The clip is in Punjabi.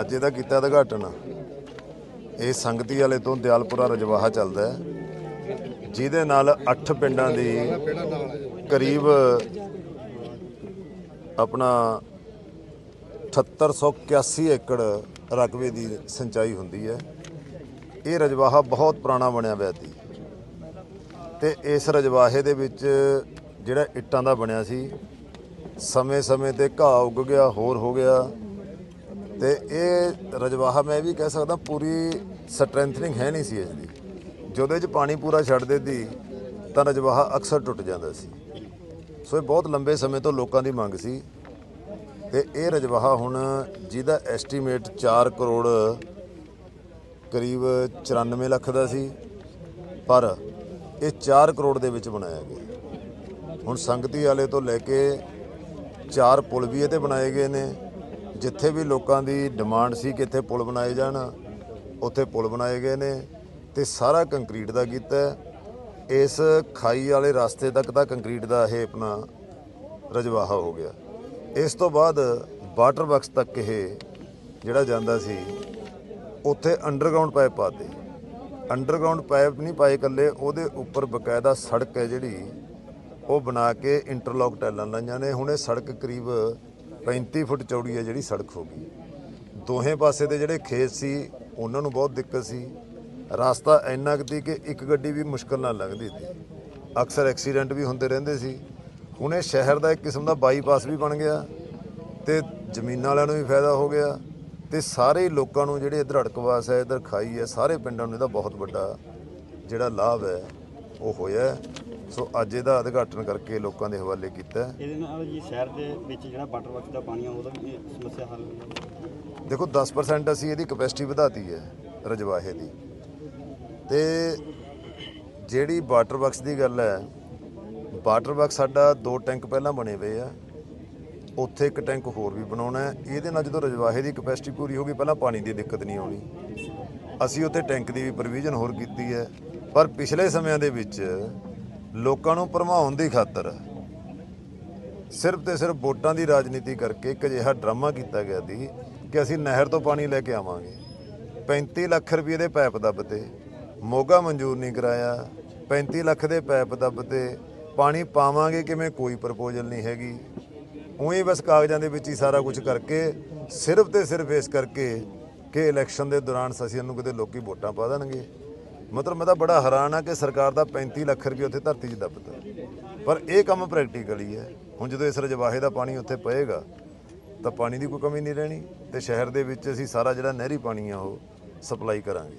ਅੱਜ ਇਹਦਾ ਕੀਤਾ ਉਦਘਾਟਨ। ਇਹ ਸੰਗਤੀ ਵਾਲੇ ਤੋਂ ਦਿਆਲਪੁਰਾ ਰਜਵਾਹਾ ਚੱਲਦਾ ਹੈ। ਜਿਹਦੇ ਨਾਲ 8 ਪਿੰਡਾਂ ਦੀ ਕਰੀਬ ਆਪਣਾ 7881 ਏਕੜ ਰਕਬੇ ਦੀ ਸਿੰਚਾਈ ਹੁੰਦੀ ਹੈ। ਇਹ ਰਜਵਾਹਾ ਬਹੁਤ ਪੁਰਾਣਾ ਬਣਿਆ ਹੋਇਆ ਸੀ। ਤੇ ਇਸ ਰਜਵਾਹੇ ਦੇ ਵਿੱਚ ਜਿਹੜਾ ਇੱਟਾਂ ਦਾ ਬਣਿਆ ਸੀ ਸਮੇਂ-ਸਮੇਂ ਤੇ ਘਾਹ ਉੱਗ ਗਿਆ, ਹੋਰ ਹੋ ਗਿਆ। ਤੇ ਇਹ ਰਜਵਾਹਾ ਮੈਂ ਵੀ ਕਹਿ ਸਕਦਾ ਪੂਰੀ ਸਟਰੈਂਥਨਿੰਗ ਹੈ ਨਹੀਂ ਸੀ ਇਸ ਦੀ। ਜਦੋਂ ਇਹ 'ਚ ਪਾਣੀ ਪੂਰਾ ਛੱਡ ਦਿੱਤੀ, ਤਾਂ ਰਜਵਾਹਾ ਅਕਸਰ ਟੁੱਟ ਜਾਂਦਾ ਸੀ। ਸੋ ਇਹ ਬਹੁਤ ਲੰਬੇ ਸਮੇਂ ਤੋਂ ਲੋਕਾਂ ਦੀ ਮੰਗ ਸੀ। ਤੇ ਇਹ ਰਜਵਾਹਾ ਹੁਣ ਜਿਹਦਾ ਐਸਟੀਮੇਟ 4 ਕਰੋੜ ਕਰੀਬ 94 ਲੱਖ ਦਾ ਸੀ, ਪਰ ਇਹ 4 ਕਰੋੜ ਦੇ ਵਿੱਚ ਬਣਾਇਆ ਗਿਆ। ਹੁਣ ਸੰਗਤੀ ਵਾਲੇ ਤੋਂ ਲੈ ਕੇ ਚਾਰ ਪੁਲ ਵੀ ਇਹਦੇ ਬਣਾਏ ਗਏ ਨੇ। ਜਿੱਥੇ ਵੀ ਲੋਕਾਂ ਦੀ ਡਿਮਾਂਡ ਸੀ ਕਿ ਇੱਥੇ ਪੁਲ ਬਣਾਏ ਜਾਣ, ਉੱਥੇ ਪੁਲ ਬਣਾਏ ਗਏ ਨੇ ਤੇ ਸਾਰਾ ਕੰਕਰੀਟ ਦਾ ਕੀਤਾ ਇਸ ਖਾਈ ਵਾਲੇ ਰਸਤੇ ਤੱਕ ਦਾ ਕੰਕਰੀਟ ਦਾ ਇਹ ਆਪਣਾ ਰਜਵਾਹਾ ਹੋ ਗਿਆ। ਇਸ ਤੋਂ ਬਾਅਦ ਵਾਟਰ ਵਰਕਸ ਤੱਕ ਇਹ ਜਿਹੜਾ ਜਾਂਦਾ ਸੀ, ਉੱਥੇ ਅੰਡਰਗਰਾਉਂਡ ਪਾਈਪ ਪਾਤੇ ਅੰਡਰਗਰਾਉਂਡ ਪਾਈਪ ਨਹੀਂ ਪਾਏ ਇਕੱਲੇ, ਉਹਦੇ ਉੱਪਰ ਬਕਾਇਦਾ ਸੜਕ ਹੈ ਜਿਹੜੀ, ਉਹ ਬਣਾ ਕੇ ਇੰਟਰਲੌਕ ਟੈਲਾਂ ਲਾਈਆਂ ਨੇ। ਹੁਣ ਇਹ ਸੜਕ ਕਰੀਬ 35 ਫੁੱਟ ਚੌੜੀ ਹੈ ਜਿਹੜੀ ਸੜਕ ਹੋ ਗਈ। ਦੋਹੇ ਪਾਸੇ ਦੇ ਜਿਹੜੇ ਖੇਤ ਸੀ, ਉਹਨਾਂ ਨੂੰ ਬਹੁਤ ਦਿੱਕਤ ਸੀ। ਰਸਤਾ ਇੰਨਾ ਕੁ ਸੀ ਕਿ ਇੱਕ ਗੱਡੀ ਵੀ ਮੁਸ਼ਕਲ ਨਾਲ ਲੰਘਦੀ ਸੀ। ਅਕਸਰ ਐਕਸੀਡੈਂਟ ਵੀ ਹੁੰਦੇ ਰਹਿੰਦੇ ਸੀ। ਹੁਣ ਇਹ ਸ਼ਹਿਰ ਦਾ ਇੱਕ ਕਿਸਮ ਦਾ ਬਾਈਪਾਸ ਵੀ ਬਣ ਗਿਆ ਤੇ ਜ਼ਮੀਨਾਂ ਵਾਲਿਆਂ ਨੂੰ ਵੀ ਫਾਇਦਾ ਹੋ ਗਿਆ ਤੇ ਸਾਰੇ ਲੋਕਾਂ ਨੂੰ ਜਿਹੜੇ ਇਧਰ ਅੜਕਵਾਸ ਹੈ, ਇਧਰ ਖਾਈ ਹੈ, ਸਾਰੇ ਪਿੰਡਾਂ ਨੂੰ ਇਹਦਾ ਬਹੁਤ ਵੱਡਾ ਜਿਹੜਾ ਲਾਭ ਹੈ, ਉਹ ਹੋਇਆ ਸੋ ਅੱਜ ਇਹਦਾ ਉਦਘਾਟਨ ਕਰਕੇ ਲੋਕਾਂ ਦੇ ਹਵਾਲੇ ਕੀਤਾ ਹੈ। ਇਹਦੇ ਨਾਲ ਜੀ ਸ਼ਹਿਰ ਦੇ ਵਿੱਚ ਜਿਹੜਾ ਵਾਟਰ ਵਰਕ ਦਾ ਪਾਣੀ ਆ ਉਹਦਾ ਵੀ ਸਮੱਸਿਆ ਹੱਲ ਹੋਈ ਹੈ। ਦੇਖੋ 10% ਅਸੀਂ ਇਹਦੀ ਕਪੈਸਿਟੀ ਵਧਾਤੀ ਹੈ ਰਜਵਾਹੇ ਦੀ। ਤੇ ਜਿਹੜੀ ਵਾਟਰ ਵਰਕਸ ਦੀ ਗੱਲ ਹੈ ਵਾਟਰ ਵਰਕਸ ਸਾਡਾ ਦੋ ਟੈਂਕ ਪਹਿਲਾਂ ਬਣੇ ਹੋਏ ਆ। ਉੱਥੇ ਇੱਕ ਟੈਂਕ ਹੋਰ ਵੀ ਬਣਾਉਣਾ ਹੈ। ਇਹਦੇ ਨਾਲ ਜਦੋਂ ਰਜਵਾਹੇ ਦੀ ਕਪੈਸਿਟੀ ਪੂਰੀ ਹੋ ਗਈ ਪਹਿਲਾਂ ਪਾਣੀ ਦੀ ਦਿੱਕਤ ਨਹੀਂ ਆਉਣੀ। ਅਸੀਂ ਉੱਥੇ ਟੈਂਕ ਦੀ ਵੀ ਪ੍ਰੋਵੀਜ਼ਨ ਹੋਰ ਕੀਤੀ ਹੈ। ਪਰ ਪਿਛਲੇ ਸਮਿਆਂ ਦੇ ਵਿੱਚ ਲੋਕਾਂ ਨੂੰ ਭਰਮਾਉਣ ਦੀ ਖਾਤਰ ਸਿਰਫ ਤੇ ਸਿਰਫ ਵੋਟਾਂ ਦੀ ਰਾਜਨੀਤੀ ਕਰਕੇ ਇੱਕ ਅਜਿਹਾ ਡਰਾਮਾ ਕੀਤਾ ਗਿਆ ਸੀ ਕਿ ਅਸੀਂ ਨਹਿਰ ਤੋਂ ਪਾਣੀ ਲੈ ਕੇ ਆਵਾਂਗੇ। 35 ਲੱਖ ਰੁਪਏ ਦੇ ਪਾਈਪ ਦੱਬਤੇ ਮੋਗਾ ਮਨਜ਼ੂਰ ਨਹੀਂ ਕਰਾਇਆ। 35 ਲੱਖ ਦੇ ਪਾਈਪ ਦੱਬਤੇ ਪਾਣੀ ਪਾਵਾਂਗੇ ਕਿਵੇਂ ਕੋਈ ਪ੍ਰਪੋਜ਼ਲ ਨਹੀਂ ਹੈਗੀ। ਉਹੀ ਬਸ ਕਾਗਜ਼ਾਂ ਦੇ ਵਿੱਚ ਹੀ ਸਾਰਾ ਕੁਝ ਕਰਕੇ ਸਿਰਫ ਤੇ ਸਿਰਫ ਇਸ ਕਰਕੇ ਕਿ ਇਲੈਕਸ਼ਨ ਦੇ ਦੌਰਾਨ ਸਸੀਆਂ ਨੂੰ ਕਿਤੇ ਲੋਕੀ ਵੋਟਾਂ ਪਾ ਦੇਣਗੇ। ਮਤਲਬ ਮੈਂ ਤਾਂ ਬੜਾ ਹੈਰਾਨ ਆ ਕਿ ਸਰਕਾਰ ਦਾ 35 ਲੱਖ ਰੁਪਏ ਉੱਥੇ ਧਰਤੀ 'ਚ ਦੱਬਤਾ। ਪਰ ਇਹ ਕੰਮ ਪ੍ਰੈਕਟੀਕਲੀ ਹੈ। ਹੁਣ ਜਦੋਂ ਇਸ ਰਜਵਾਹੇ ਦਾ ਪਾਣੀ ਉੱਥੇ ਪਏਗਾ, ਤਾਂ ਪਾਣੀ ਦੀ ਕੋਈ ਕਮੀ ਨਹੀਂ ਰਹਿਣੀ ਤੇ ਸ਼ਹਿਰ ਦੇ ਵਿੱਚ ਅਸੀਂ ਸਾਰਾ ਜਿਹੜਾ ਨਹਿਰੀ ਪਾਣੀ ਆ ਉਹ ਸਪਲਾਈ ਕਰਾਂਗੇ।